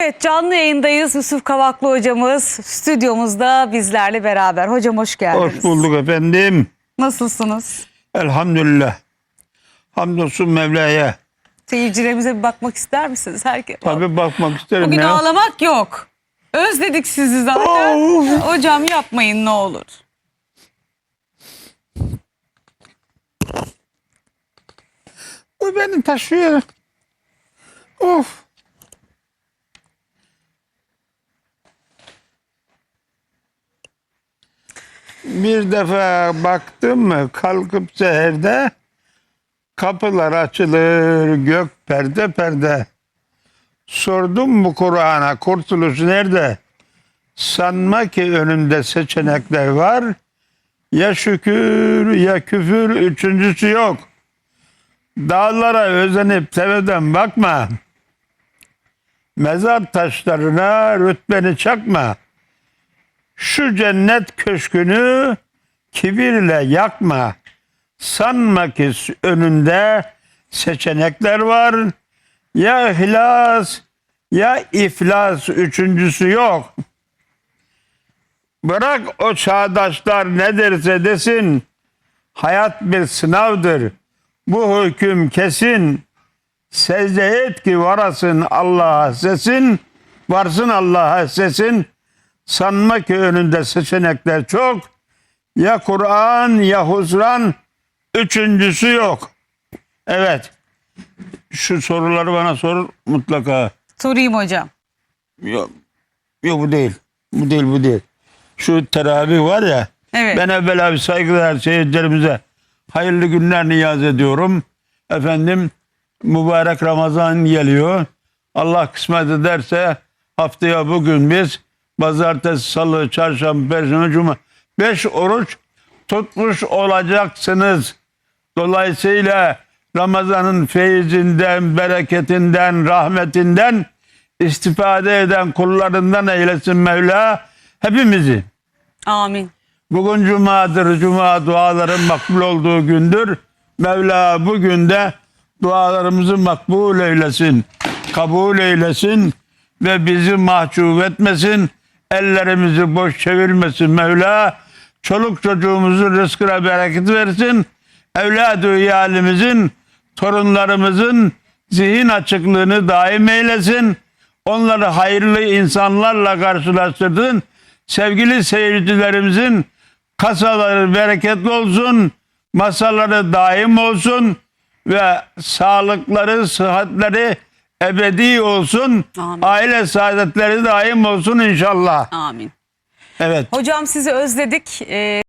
Evet canlı yayındayız. Yusuf Kavaklı hocamız stüdyomuzda bizlerle beraber. Hocam hoş geldiniz. Hoş bulduk efendim. Nasılsınız? Elhamdülillah. Hamdolsun Mevla'ya. Seyircilerimize bir bakmak ister misiniz? Herkes. Tabii bakmak isterim Bugün ya. ağlamak yok. Özledik sizi zaten. Of. Hocam yapmayın ne olur. Bu beni taşıyor. Bir defa baktım mı kalkıp seherde kapılar açılır gök perde perde. Sordum bu Kur'an'a kurtuluş nerede? Sanma ki önünde seçenekler var. Ya şükür ya küfür üçüncüsü yok. Dağlara özenip tepeden bakma. Mezar taşlarına rütbeni çakma. Şu cennet köşkünü kibirle yakma. Sanma ki önünde seçenekler var. Ya ihlas ya iflas üçüncüsü yok. Bırak o çağdaşlar ne derse desin. Hayat bir sınavdır. Bu hüküm kesin. Secde et ki varasın Allah'a sesin. Varsın Allah'a sesin. Sanma ki önünde seçenekler çok. Ya Kur'an ya husran. Üçüncüsü yok. Evet. Şu soruları bana sor mutlaka. Sorayım hocam. Yok, yok bu değil. Bu değil bu değil. Şu teravih var ya. Evet. Ben evvela bir saygıdeğer seyircilerimize hayırlı günler niyaz ediyorum. Efendim mübarek Ramazan geliyor. Allah kısmet ederse haftaya bugün biz pazartesi, salı, çarşamba, perşembe, cuma beş oruç tutmuş olacaksınız. Dolayısıyla Ramazan'ın feyizinden, bereketinden, rahmetinden istifade eden kullarından eylesin Mevla hepimizi. Amin. Bugün cumadır. Cuma duaların makbul olduğu gündür. Mevla bugün de dualarımızı makbul eylesin. Kabul eylesin ve bizi mahcup etmesin. Ellerimizi boş çevirmesin Mevla. Çoluk çocuğumuzun rızkına bereket versin. Evladı iyalimizin, torunlarımızın zihin açıklığını daim eylesin. Onları hayırlı insanlarla karşılaştırdın. Sevgili seyircilerimizin kasaları bereketli olsun, masaları daim olsun ve sağlıkları, sıhhatleri ebedi olsun. Amin. Aile saadetleri daim olsun inşallah. Amin. Evet. Hocam sizi özledik. Ee,